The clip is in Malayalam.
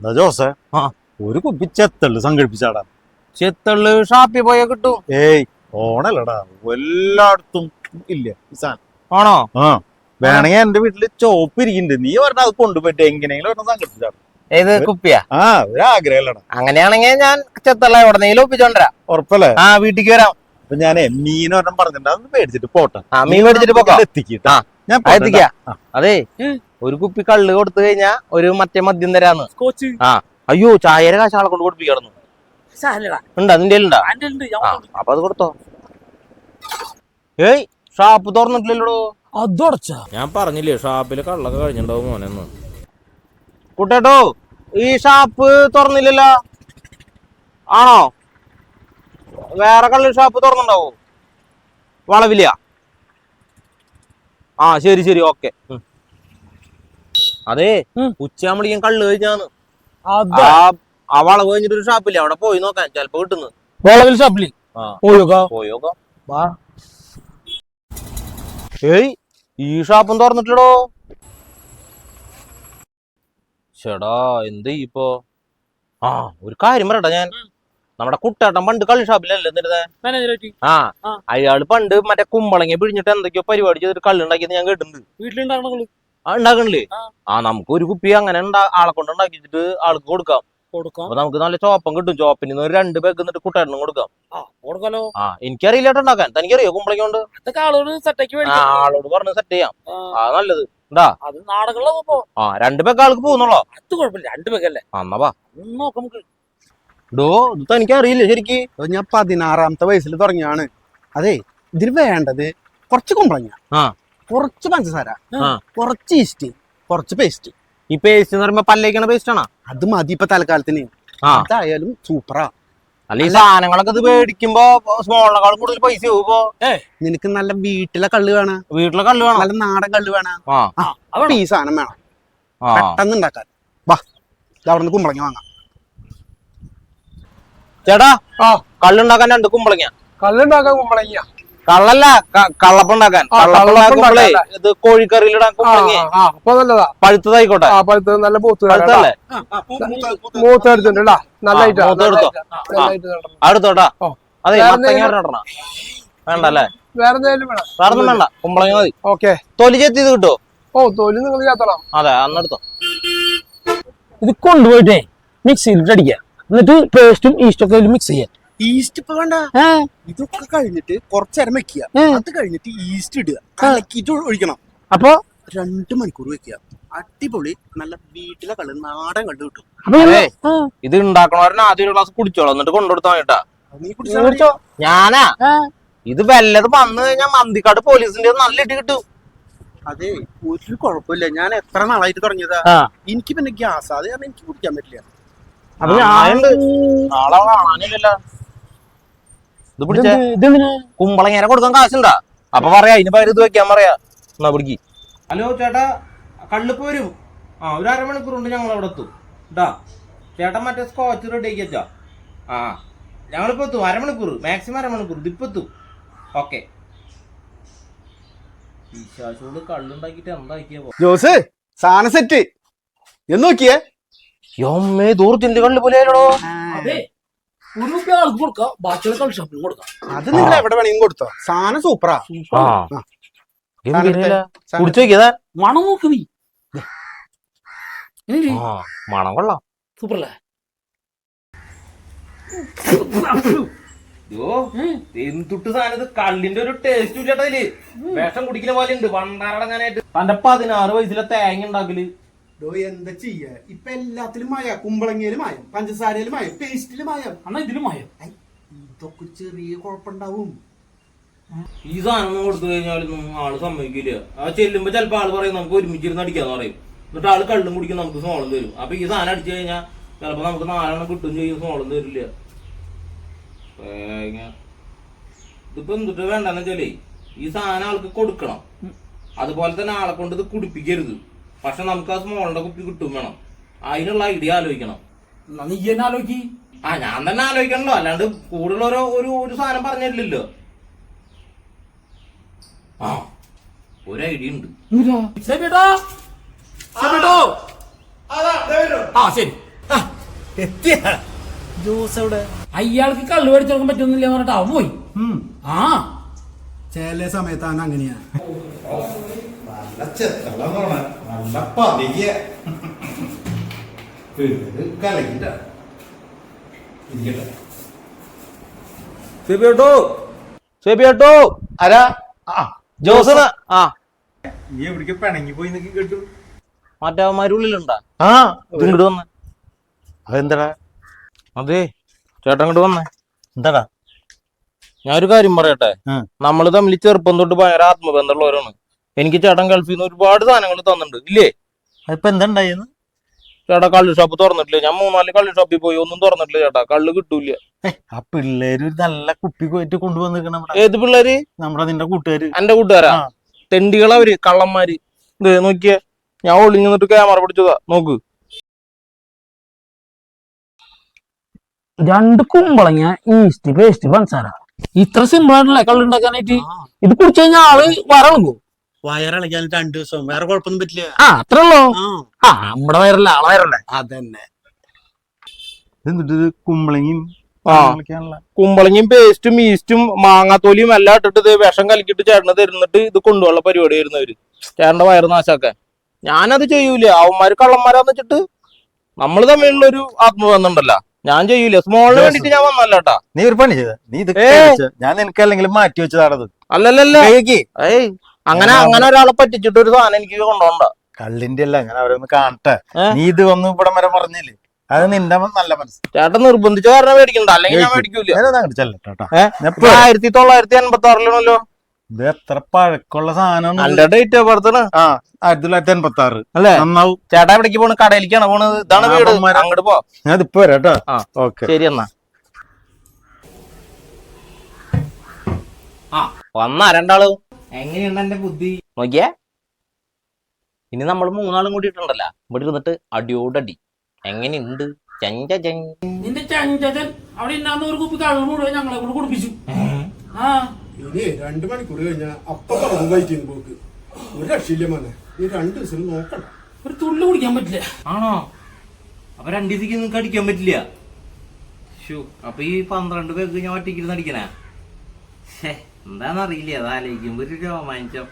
എന്താ ജോസേ? ആ. ഒരു കുപ്പി ചെത്തള്ളു സംഘടിപ്പിച്ചാടാ. ചെത്തള്ള് ഷാപ്പിൽ പോയാ കിട്ടും. ഏയ് ഓണല്ലടാ. എല്ലായിടത്തും ഇല്ല സാധനം. ആണോ? ആ. വേണമെങ്കിൽ എന്റെ വീട്ടിൽ ചോപ്പ് ഇരിക്കുന്നുണ്ട്. നീ പറഞ്ഞ അത് കൊണ്ടുപോയിട്ട് എങ്ങനെയെങ്കിലും ഒരെണ്ണം സംഘടിപ്പിച്ചാടാ ഏത് കുപ്പിയാ? ആ ഒരു ആഗ്രഹമല്ലടാ അങ്ങനെയാണെങ്കിൽ ഞാൻ ചെത്തള്ള എവിടെന്നെങ്കിലും ഒപ്പിച്ചോണ്ടരാ. ഉറപ്പല്ലേ? ആ വീട്ടിക്ക് വരാം. അപ്പൊ ഞാനേ മീൻ ഒരെണ്ണം പറഞ്ഞിട്ടുണ്ട് അതൊന്ന് മേടിച്ചിട്ട് പോട്ടെ. ആ മീൻ മേടിച്ചിട്ട് പോക്കോ. എത്തിക്കിട്ടാ. ഞാൻ എത്തിക്കാ. അതെ. ഒരു കുപ്പി കള്ള് കൊടുത്തു കഴിഞ്ഞാ ഒരു മറ്റേ മദ്യം തരാന്ന്. ആ. അയ്യോ ചായര കാശ് ആളെ കൊണ്ട് കൊടുപ്പിക്കായിരുന്നു സാലടാ ഉണ്ട്? അതിന്റെ ഉണ്ടാ അപ്പൊ അത് കൊടുത്തോ. ഏയ് ഷാപ്പ് തുറന്നിട്ടില്ലല്ലോ അതോടച്ചാ. ഞാൻ പറഞ്ഞില്ലേ ഷാപ്പിൽ കള്ളൊക്കെ കഴിഞ്ഞിട്ടുണ്ടാവും മോനെന്ന്. കുട്ടേട്ടോ ഈ ഷാപ്പ് തുറന്നില്ലല്ലോ? ആണോ? വേറെ കള്ള് ഷാപ്പ് തുറന്നുണ്ടാവോ വളവില്ല. ആ ശരി ശരി ഓക്കെ. അതെ. ഉച്ചയാകുമ്പോഴേക്കും കള്ള് കഴിഞ്ഞാന്ന് വളവ് കഴിഞ്ഞിട്ട് ഒരു ഷാപ്പില്ല? അവിടെ പോയി നോക്കാൻ ചെലപ്പോ കിട്ടുന്നു. വളവിൽ ഷാപ്പിൽ ആ. പോയോക്കാ പോയോക്കാം ഏയ് ഈ ഷാപ്പും തുറന്നിട്ടില്ലടോ. ചേടാ എന്ത് ഇപ്പോ? ആ ഒരു കാര്യം പറയട്ടെ ഞാൻ. നമ്മുടെ കുട്ടേട്ടൻ പണ്ട് കളി ഷാപ്പിലല്ലേ എന്നിരുന്നേ ആ. അയാൾ പണ്ട് മറ്റേ കുമ്പളങ്ങ പിഴിഞ്ഞിട്ട് എന്തൊക്കെയോ പരിപാടി ചെയ്തിട്ട് കള്ളി ഉണ്ടാക്കിയത് ഞാൻ കേട്ടിട്ടുണ്ട്. വീട്ടിലുണ്ടാകണങ്ങൾ ആ ഉണ്ടാക്കണില്ലേ? ആ. നമുക്ക് ഒരു കുപ്പി അങ്ങനെ ആളെ കൊണ്ട് ഉണ്ടാക്കിച്ചിട്ട് ആൾക്ക് കൊടുക്കാം. അപ്പൊ നമുക്ക് നല്ല ചോപ്പം കിട്ടും. ചോപ്പിന് ഒരു രണ്ട് പേക്ക് എന്നിട്ട് കുട്ടേട്ടനും കൊടുക്കാം. ആ കൊടുക്കാലോ. ആ എനിക്കറിയില്ല ഉണ്ടാക്കാൻ. തനിക്കറിയോ കുമ്പളങ്ങ കൊണ്ട്? ആളോട് പറഞ്ഞ് സെറ്റ് ചെയ്യാം. ആ, നല്ലത്. ആ രണ്ട് പേക്ക് ആൾക്ക് പോകുന്നുള്ളോ? അത് കുഴപ്പമില്ല. രണ്ട് പേക്കല്ലേ അല്ലേ? നോക്കാം നമുക്ക്. ഡോ ഇത് തനിക്ക് അറിയില്ല ശരിക്ക് ഞാൻ പതിനാറാമത്തെ വയസ്സിൽ തുടങ്ങിയാണ് അതെ ഇതിന് വേണ്ടത് കുറച്ച് കുമ്പളങ്ങ. ആ. കുറച്ച് പഞ്ചസാര. കുറച്ച് ഈസ്റ്റ് കുറച്ച് പേസ്റ്റ് ഈ പേസ്റ്റ് എന്ന് പറയുമ്പോ പല്ലേക്കണ പേസ്റ്റ് ആണോ? അത് മതി ഇപ്പൊ തൽക്കാലത്തിന്. അതായാലും സൂപ്പറാ അല്ല ഈ സാധനങ്ങളൊക്കെ ഇത് മേടിക്കുമ്പോ സ്മോളിനേക്കാളും കൂടുതൽ പൈസ പോകുമ്പോ നിനക്ക് നല്ല വീട്ടിലെ കള്ള് വേണം? വീട്ടിലെ കള്ള് വേണം? നല്ല നാടൻ കള്ള് വേണം? ഈ സാധനം വേണം. ആ. പെട്ടെന്ന് ഉണ്ടാക്കാൻ. വാ ഇത് അവിടെ നിന്ന് കുമ്പളങ്ങ വാങ്ങാം. ചേട്ടാ കള്ളുണ്ടാക്കാൻ രണ്ട് കുമ്പളങ്ങ കള്ളുണ്ടാക്കാൻ കുമ്പളങ്ങിയ. കള്ളല്ല ക- കള്ളപ്പുണ്ടാക്കാൻ. കള്ളപ്പുണ്ടാക്കുമ്പോഴേ ഇത് കോഴിക്കറിയിലിടാൻ അപ്പൊ നല്ലതാ. പഴുത്തതായിക്കോട്ടെ. ആ പഴുത്തത് നല്ല മൂത്ത് പഴുത്തല്ലേ മൂത്ത് എടുത്തിട്ടുണ്ടാ നല്ല. അടുത്തോട്ടാ. അതെ വേണ്ട അല്ലേ വേറെ വേറൊന്നും വേണ്ട. കുമ്പളങ്ങ മതി. ഓക്കെ. തൊലി ചെത്തിയത് കിട്ടുമോ ഓ തൊലി നിങ്ങൾ ചേർത്തണം അതെ അന്നെടുത്തോ ഇത് കൊണ്ടുപോയിട്ടേ മിക്സിയിൽ അടിക്കാം എന്നിട്ട് പേസ്റ്റും ഈസ്റ്റൊക്കെ മിക്സ് ചെയ്യാം. ഈസ്റ്റ് ഇപ്പൊ വേണ്ട ഇതൊക്കെ കഴിഞ്ഞിട്ട് കുറച്ചേരം വെക്കുക. അത് കഴിഞ്ഞിട്ട് ഈസ്റ്റ് ഇടുക. കലക്കിയിട്ട് ഒഴിക്കണം. അപ്പൊ? രണ്ട് മണിക്കൂർ വെക്കുക. അടിപൊളി നല്ല വീട്ടിലെ കള്ള് നാടൻ കണ്ടു കിട്ടും. അതെ. ഇത് ഉണ്ടാക്കണവരനെ ആദ്യം ഒരു ഗ്ലാസ് കുടിച്ചോളാം. എന്നിട്ട് കൊണ്ടുകൊടുത്താ കേട്ടാ നീ കുടിച്ചോ. ഞാനാ? ഇത് വല്ലത് വന്നു കഴിഞ്ഞാൽ മന്തിക്കാട് പോലീസിന്റെ നല്ല ഇട്ട് കിട്ടും. അതെ ഒരു കുഴപ്പമില്ല. ഞാൻ എത്ര നാളായിട്ട് തുടങ്ങിയതാ? ആ. എനിക്ക് പിന്നെ ഗ്യാസ് അത് കാരണം എനിക്ക് കുടിക്കാൻ പറ്റില്ല. നാളെ കാണാനില്ലല്ലോ. ഇത് പിടിച്ചേ കൊടുക്കാൻ കാശുണ്ടാ. അപ്പൊ പറയാ ഇനി പകരം ഇത് വെക്കാൻ പറയാ. എന്നാ പിടിക്ക്. ഹലോ ചേട്ടാ കള്ളിപ്പ് വരും. ആ ഒരു അരമണിക്കൂർ ഉണ്ട് ഞങ്ങൾ അവിടെ എത്തും. കേട്ടാ ചേട്ടൻ മറ്റേ സ്കോച്ച് റെഡി ആക്കി വെച്ചാ? ആ ഞങ്ങളിപ്പോ എത്തും. അരമണിക്കൂർ മാക്സിമം അരമണിക്കൂർ. ഇതിപ്പോ എത്തും. ഓക്കെ. ഈശാശോട് കള്ളുണ്ടാക്കിട്ട് എന്താക്കിയപ്പോ ജോസ് സാധനം സെറ്റ് എന്ന് നോക്കിയേ. യൊമ്മേ ദൂർത്തിന്റെ കള്ളു പോലെയാലോ അതെ. ഒരു റുപ്യ ആൾക്ക് കൊടുക്കാം ബാക്കിയുള്ള കളി ഷോപ്പിൽ കൊടുക്കാം. അത് നിങ്ങൾ എവിടെ വേണമെങ്കിലും കൊടുത്തോ. സാധനം സൂപ്പറാ. ആ. ആ. ഗംഭീരമില്ല. സാധനം കുടിച്ചു നോക്കിയതാ? മണം നോക്ക് നീ. ആ മണം കൊള്ളാം. സൂപ്പറല്ലേ? യോ എന്തുട്ട് സാധനത് കള്ളിന്റെ ഒരു ടേസ്റ്റ് ഇല്ലാട്ടതിൽ വിഷം കുടിക്കുന്ന പോലെ ഉണ്ട്. പണ്ടാറടങ്ങാനായിട്ട് തന്റെ പതിനാറ് വയസ്സിലെ തേങ്ങ ഉണ്ടാക്കൽ. ഡോ എന്താ ചെയ്യ? ഇപ്പൊ എല്ലാത്തിലും മായ. കുമ്പളങ്ങയിലും മായം പഞ്ചസാരയിലും മായം പേസ്റ്റിലും മായം. അന്നാ ഇതിലും മായം. ഇതൊക്കെ ചെറിയ കുഴപ്പമുണ്ടാവും. ഈ സാധനം കൊടുത്തു കഴിഞ്ഞാലൊന്നും ആൾ സമ്മതിക്കില്ല ആ ചെല്ലുമ്പോ ചിലപ്പോ ആൾ പറയും നമുക്ക് ഒരുമിച്ചിരുന്ന് അടിക്കാന്ന് പറയും. എന്നിട്ട് ആൾ കള്ളും കുടിക്കും നമുക്ക് സോളം തരും. അപ്പൊ ഈ സാധനം അടിച്ചു കഴിഞ്ഞാൽ ചിലപ്പോ നമുക്ക് നാലെണ്ണം കിട്ടും ചെയ്യും സോളം തരില്ല. ഇതിപ്പോ എന്തിട്ട് വേണ്ടെന്ന് വെച്ചാലേ ഈ സാധനം ആൾക്ക് കൊടുക്കണം. അതുപോലെ തന്നെ ആളെ കൊണ്ട് ഇത് കുടിപ്പിക്കരുത്. പക്ഷെ നമുക്ക് ആ സ്മോളിന്റെ കുപ്പി കിട്ടും വേണം. അതിനുള്ള ഐഡിയ ആലോചിക്കണം. എന്നാ നീ എന്നെ ആലോചിക്കി. ആ ഞാൻ തന്നെ ആലോചിക്കണല്ലോ. അല്ലാണ്ട് കൂടുതൽ ഓരോ ഒരു ഒരു സാധനം പറഞ്ഞില്ലല്ലോ. ആ ഒരു ഐഡിയ ഉണ്ട്. സേബേട്ടാ സേബേട്ടോ ആ ശരി. എത്തിയ. ജോസ് എവിടെ? അയാൾക്ക് കള്ളു മേടിച്ചെടുക്കാൻ പറ്റുന്നില്ല പറഞ്ഞിട്ട് അവൻ പോയി. ആ. ചില സമയത്താണ് അങ്ങനെയാ. നല്ല നല്ല പതിയ കലക്കിട്ട ഇരിക്കട്ടെ. സെബിയോട്ടോ സെബിയോട്ടോ ആരാ? ആ ആ നീ എവിടേക്ക് പിണങ്ങി പോയി കേട്ടു. മറ്റവന്മാരുള്ളിലുണ്ടാ ആ ഇത് ഇങ്ങോട്ട് വന്നേ. അതെന്താടാ? അതെ ചേട്ടൻ ഇങ്ങോട്ട് വന്നേ. എന്താടാ? ഞാനൊരു കാര്യം പറയട്ടെ? നമ്മൾ നമ്മൾ തമ്മിൽ ചെറുപ്പം തൊട്ട് ഭയങ്കര ആത്മബന്ധമുള്ളവരാണ്. എനിക്ക് ചേട്ടൻ ഗൾഫിൽ നിന്ന് ഒരുപാട് സാധനങ്ങൾ തന്നിട്ടുണ്ട്. ഇല്ലേ? ഇപ്പൊ എന്താ ഉണ്ടായെന്ന്? ചേട്ടാ കള്ളു ഷോപ്പ് തുറന്നിട്ടില്ല. ഞാൻ മൂന്നാൽ കള്ളു ഷോപ്പിൽ പോയി. ഒന്നും തുറന്നിട്ടില്ല ചേട്ടാ. കള്ള് കിട്ടൂല ആ പിള്ളേര് ഒരു നല്ല കുപ്പി പോയിട്ട് കൊണ്ടുവന്നിരിക്കണം നമ്മുടെ ഏത് പിള്ളേര്? നമ്മുടെ നിന്റെ കൂട്ടുകാര്. എന്റെ കൂട്ടുകാരാ? ആ. തെണ്ടികളവര് കള്ളന്മാര്. ഇത് നോക്കിയേ. ഞാൻ ഒളിഞ്ഞു നിന്നിട്ട് ക്യാമറ പിടിച്ചതാ. നോക്ക്. രണ്ട് കുമ്പളങ്ങ ഈസ്റ്റ് പേസ്റ്റ് പഞ്ചസാര. ഇത്ര സിമ്പിൾ ആയിട്ടല്ലേ കള്ളുണ്ടാക്കാനായിട്ട് ഇത് കുടിച്ചു കഴിഞ്ഞാൽ ആൾ വരളങ്ങോ വയറിളക്കാൻ രണ്ടു ദിവസം. വേറെ കുഴപ്പമൊന്നും പറ്റില്ല. ആ അത്രേ ഉള്ളൂ. ആ. ആ നമ്മുടെ വയറല്ല ആളെ വയറല്ലേ? അതന്നെ. എന്നിട്ട് കുമ്പളങ്ങിയും ആ. കുമ്പളങ്ങിയും പേസ്റ്റും ഈസ്റ്റും മാങ്ങാത്തോലിയും എല്ലാം ഇട്ടിട്ട് ഇത് വിഷം കലക്കിട്ട് ചേട്ടന് തരുന്നിട്ട് ഇത് കൊണ്ടുപോകാനുള്ള പരിപാടി ആയിരുന്നു അവർ. ചേട്ടന്റെ വയറ് നാശാക്കാൻ. ഞാനത് ചെയ്യൂല. അവന്മാര് കള്ളന്മാരാന്ന് വെച്ചിട്ട് നമ്മൾ തമ്മിലുള്ള ഒരു ആത്മബന്ധമുണ്ടല്ലോ. ഞാൻ ചെയ്യൂല. സ്മോളിന് വേണ്ടിട്ട് ഞാൻ വന്നല്ലോട്ടാ നീ ഒരു പണി ചെയ്ത. നീ ഇത്. ഞാൻ നിനക്ക് അല്ലെങ്കിൽ മാറ്റി വെച്ചതാണത്. അല്ലല്ലേ ഏയ്. അങ്ങനെ അങ്ങനെ ഒരാളെ പറ്റിച്ചിട്ട് ഒരു സാധനം എനിക്ക് കൊണ്ടുപോണ്ട കള്ളിന്റെ അല്ല അങ്ങനെ അവരൊന്ന് കാണട്ടെ. നീ ഇത് ഒന്ന് ഇവിടം വരെ പറഞ്ഞില്ലേ? അത് നിന്റെ നല്ല മനസ്സ്. ചേട്ടൻ നിർബന്ധിച്ച കാരണം മേടിക്കണ്ട അല്ലെങ്കിൽ ഞാൻ മേടിക്കൂല. ആയിരത്തി തൊള്ളായിരത്തി എൺപത്തി ആറിലാണല്ലോ ഇത് എത്ര പഴക്കമുള്ള സാധനം നല്ല ഡേറ്റ് ഓഫ് ആ ആയിരത്തി തൊള്ളായിരത്തി എൺപത്തി ആറ് അല്ലേ? നന്നാവും. ചേട്ടാ എവിടേക്ക് പോണ്? കടയിലേക്കാണ് പോണത് ഇതാണ് വീട്. അങ്ങോട്ട് പോ. ഞാൻ ഇതിപ്പോ വരാം കേട്ടോ. ഓക്കെ. ശരി എന്നാ. ആ വന്നാ രണ്ടാളും. എങ്ങനെയുണ്ട് എന്റെ ബുദ്ധി? നോക്കിയേ. ഇനി നമ്മൾ മൂന്നാളും കൂടിയിട്ടുണ്ടല്ലോ. ഇവിടെ ഇരുന്നിട്ട് അടിയോടടി. എങ്ങനെയുണ്ട്? നിന്റെ ചഞ്ചതൻ അവിടെ ഉണ്ടാകുന്ന ഒരു കുപ്പി കള്ളു മുഴുവൻ ഞങ്ങളെ കൊണ്ട് കുടിപ്പിച്ചു. ആ. ഇനി രണ്ടു മണിക്കൂർ കഴിഞ്ഞാൽ അപ്പൊ വൈറ്റിംഗ് പോക്ക്. ഒരു രക്ഷയില്ല മോനെ. നീ രണ്ടു ദിവസം നോക്കണം. ഒരു തുള്ളി കുടിക്കാൻ പറ്റില്ല. ആണോ? അപ്പൊ രണ്ടു ദിവസത്തേക്ക് നിങ്ങൾക്ക് അടിക്കാൻ പറ്റില്ല. ഷൂ അപ്പൊ ഈ പന്ത്രണ്ട് പേർക്ക് ഞാൻ ഒറ്റയ്ക്കിരുന്ന് അടിക്കണേ. എന്താന്നറിയില്ല അതാലോചിക്കുമ്പോ ഒരു രോമാഞ്ചം